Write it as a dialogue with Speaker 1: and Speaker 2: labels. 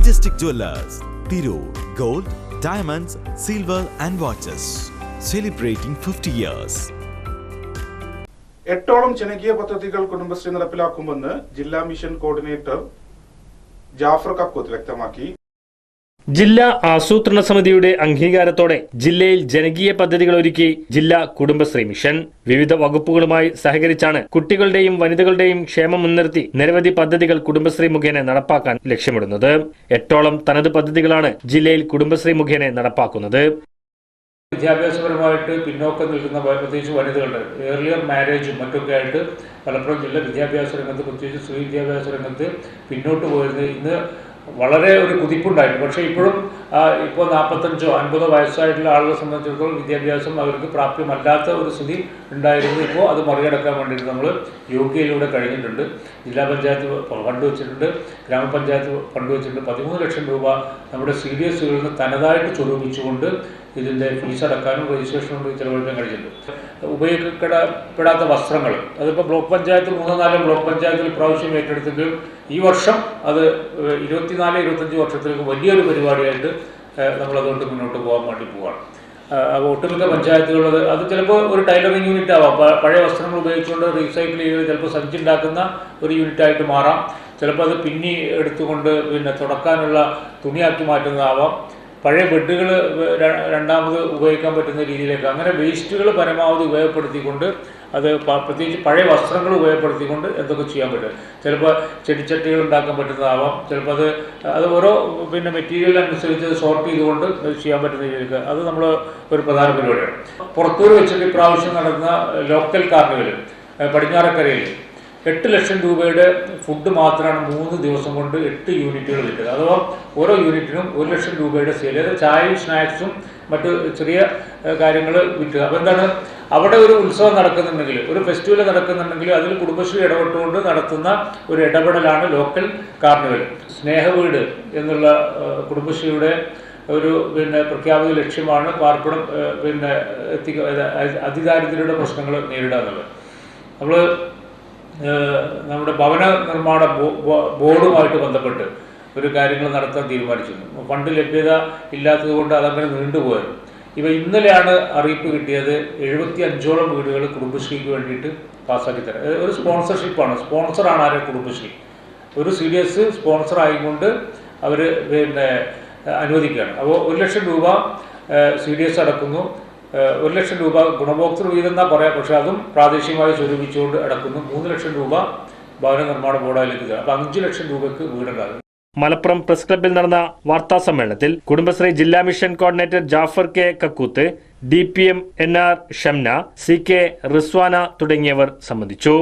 Speaker 1: Majestic Jewelers, Tirur, Gold, Diamonds, Silver and Watches. Celebrating 50 years.
Speaker 2: എട്ടോളം ജനകീയ പദ്ധതികൾ കുടുംബശ്രീ നടപ്പിലാക്കുമെന്ന് ജില്ലാ മിഷൻ കോർഡിനേറ്റർ ജാഫർ കക്കൂത്ത് വ്യക്തമാക്കി
Speaker 3: ജില്ലാ ആസൂത്രണ സമിതിയുടെ അംഗീകാരത്തോടെ ജില്ലയിൽ ജനകീയ പദ്ധതികൾ ഒരുക്കി ജില്ലാ കുടുംബശ്രീ മിഷൻ. വിവിധ വകുപ്പുകളുമായി സഹകരിച്ചാണ് കുട്ടികളുടെയും വനിതകളുടെയും ക്ഷേമം മുൻനിർത്തി നിരവധി പദ്ധതികൾ കുടുംബശ്രീ മുഖേന നടപ്പാക്കാൻ ലക്ഷ്യമിടുന്നത്. എട്ടോളം തനത് പദ്ധതികളാണ് ജില്ലയിൽ കുടുംബശ്രീ മുഖേന നടപ്പാക്കുന്നത്.
Speaker 4: വിദ്യാഭ്യാസപരമായിട്ട് പിന്നോക്കം നിൽക്കുന്ന പ്രത്യേകിച്ച് വനിതകളുടെ ഏർലിയർ മാരേജും മറ്റൊക്കെ ആയിട്ട് പലപ്പോഴും ജില്ല വിദ്യാഭ്യാസ രംഗത്ത് പ്രത്യേകിച്ച് സ്ത്രീ വിദ്യാഭ്യാസ രംഗത്ത് പിന്നോട്ട് പോയത് ഇന്ന് വളരെ ഒരു കുതിപ്പുണ്ടായിരുന്നു. പക്ഷേ ഇപ്പോഴും ഇപ്പോൾ നാൽപ്പത്തഞ്ചോ അൻപതോ വയസ്സായിട്ടുള്ള ആളുകളെ സംബന്ധിച്ചിടത്തോളം വിദ്യാഭ്യാസം അവർക്ക് പ്രാപ്യമല്ലാത്ത ഒരു സ്ഥിതി ഉണ്ടായിരുന്നു. ഇപ്പോൾ അത് മറികടക്കാൻ വേണ്ടിയിട്ട് നമ്മൾ യോഗയിലൂടെ കഴിഞ്ഞിട്ടുണ്ട്. ജില്ലാ പഞ്ചായത്ത് ഫണ്ട് വെച്ചിട്ടുണ്ട്. ഗ്രാമപഞ്ചായത്ത് ഫണ്ട് വെച്ചിട്ടുണ്ട്. പതിമൂന്ന് ലക്ഷം രൂപ നമ്മുടെ സി ഡി എസുകളിൽ നിന്ന് തനതായിട്ട് സ്വരൂപിച്ചുകൊണ്ട് ഇതിന്റെ ഫീസ് അടക്കാനും രജിസ്ട്രേഷനും ചിലവഴിക്കാൻ കഴിഞ്ഞിട്ടുണ്ട്. ഉപയോഗിക്കപ്പെടാത്ത വസ്ത്രങ്ങൾ. അതിപ്പോൾ ബ്ലോക്ക് പഞ്ചായത്ത് മൂന്നോ നാലോ ബ്ലോക്ക് പഞ്ചായത്തിൽ പ്രാവശ്യം ഏറ്റെടുത്തെങ്കിലും ഈ വർഷം അത് ഇരുപത്തിനാല് ഇരുപത്തഞ്ച് വർഷത്തിലേക്ക് വലിയൊരു പരിപാടിയായിട്ട് നമ്മളതുകൊണ്ട് മുന്നോട്ട് പോകാൻ വേണ്ടി അപ്പോൾ ഒട്ടുമിക്ക പഞ്ചായത്തുകളത് അത് ചിലപ്പോൾ ഒരു ടൈലറിംഗ് യൂണിറ്റ് ആവാം. പഴയ വസ്ത്രങ്ങൾ ഉപയോഗിച്ചുകൊണ്ട് റീസൈക്കിൾ ചെയ്ത് ചിലപ്പോൾ സഞ്ചി ഉണ്ടാക്കുന്ന ഒരു യൂണിറ്റായിട്ട് മാറാം. ചിലപ്പോൾ അത് പിന്നി എടുത്തുകൊണ്ട് പിന്നെ തുടക്കാനുള്ള തുണിയാക്കി മാറ്റുന്നതാവാം. പഴയ ബെഡുകൾ രണ്ടാമത് ഉപയോഗിക്കാൻ പറ്റുന്ന രീതിയിലേക്ക്. അങ്ങനെ വേസ്റ്റുകൾ പരമാവധി ഉപയോഗപ്പെടുത്തിക്കൊണ്ട് അത് പ്രത്യേകിച്ച് പഴയ വസ്ത്രങ്ങൾ ഉപയോഗപ്പെടുത്തിക്കൊണ്ട് എന്തൊക്കെ ചെയ്യാൻ പറ്റും. ചിലപ്പോൾ ചെടിച്ചട്ടികൾ ഉണ്ടാക്കാൻ പറ്റുന്നതാവാം. ചിലപ്പോൾ അത് അത് ഓരോ പിന്നെ മെറ്റീരിയൽ അനുസരിച്ച് സോർട്ട് ചെയ്തുകൊണ്ട് ചെയ്യാൻ പറ്റുന്ന രീതിയിലേക്ക്. അത് നമ്മൾ ഒരു പ്രധാന പരിപാടിയാണ്. പുറത്തൂർ വെച്ചിട്ട് ഇപ്രാവശ്യം നടന്ന ലോക്കൽ കാർണിവൽ പടിഞ്ഞാറക്കരയിൽ എട്ട് ലക്ഷം രൂപയുടെ ഫുഡ് മാത്രമാണ് മൂന്ന് ദിവസം കൊണ്ട് എട്ട് യൂണിറ്റുകൾ വിറ്റത് അഥവാ ഓരോ യൂണിറ്റിനും ഒരു ലക്ഷം രൂപയുടെ സെയിൽ അതായത് ചായയും സ്നാക്സും മറ്റു ചെറിയ കാര്യങ്ങൾ വിറ്റുക അപ്പോൾ എന്താണ്? അവിടെ ഒരു ഉത്സവം നടക്കുന്നുണ്ടെങ്കിൽ ഒരു ഫെസ്റ്റിവൽ നടക്കുന്നുണ്ടെങ്കിൽ അതിൽ കുടുംബശ്രീ ഇടപെട്ടുകൊണ്ട് നടത്തുന്ന ഒരു ഇടപെടലാണ് ലോക്കൽ കാർണിവൽ സ്നേഹവീട് എന്നുള്ള കുടുംബശ്രീയുടെ ഒരു പിന്നെ പ്രഖ്യാപിത ലക്ഷ്യമാണ് പാർപ്പിടം പിന്നെ എത്തിക്ക അതായത് അതിദാരിദ്ര്യയുടെ പ്രശ്നങ്ങൾ നേരിടുക എന്നുള്ളത് നമ്മൾ നമ്മുടെ ഭവന നിർമ്മാണ ബോർഡുമായിട്ട് ബന്ധപ്പെട്ട് ഒരു കാര്യങ്ങൾ നടത്താൻ തീരുമാനിച്ചിരുന്നു. ഫണ്ട് ലഭ്യത ഇല്ലാത്തത് കൊണ്ട് അതങ്ങനെ നീണ്ടുപോയത്. ഇവ ഇന്നലെയാണ് അറിയിപ്പ് കിട്ടിയത് എഴുപത്തി അഞ്ചോളം വീടുകൾ കുടുംബശ്രീക്ക് വേണ്ടിയിട്ട് പാസ്സാക്കി തരാം ഒരു സ്പോൺസർഷിപ്പാണ്. സ്പോൺസറാണ് ആരെ കുടുംബശ്രീ. ഒരു സി ഡി എസ് സ്പോൺസർ ആയിക്കൊണ്ട് അവർ പിന്നെ അനുവദിക്കുകയാണ്. അപ്പോൾ ഒരു ലക്ഷം രൂപ സി ഡി എസ് അടക്കുന്നു. ഒരു ലക്ഷം രൂപ ഗുണഭോക്തൃ വീതം എന്നാ പറയാം. പക്ഷെ അതും പ്രാദേശികമായി സ്വരൂപിച്ചുകൊണ്ട് അടക്കുന്നു. മൂന്ന് ലക്ഷം രൂപ ഭവന നിർമ്മാണ ബോർഡിലേക്ക് തരാം അഞ്ച് ലക്ഷം രൂപയ്ക്ക് വീടുണ്ടാകും.
Speaker 3: മലപ്പുറം പ്രസ് ക്ലബിൽ നടന്ന വാർത്താ സമ്മേളനത്തിൽ കുടുംബശ്രീ ജില്ലാ mission coordinator Jafar K Kakkooth D P M N R Shamna C K Rizwana തുടങ്ങിയവർ സംബന്ധിച്ചു.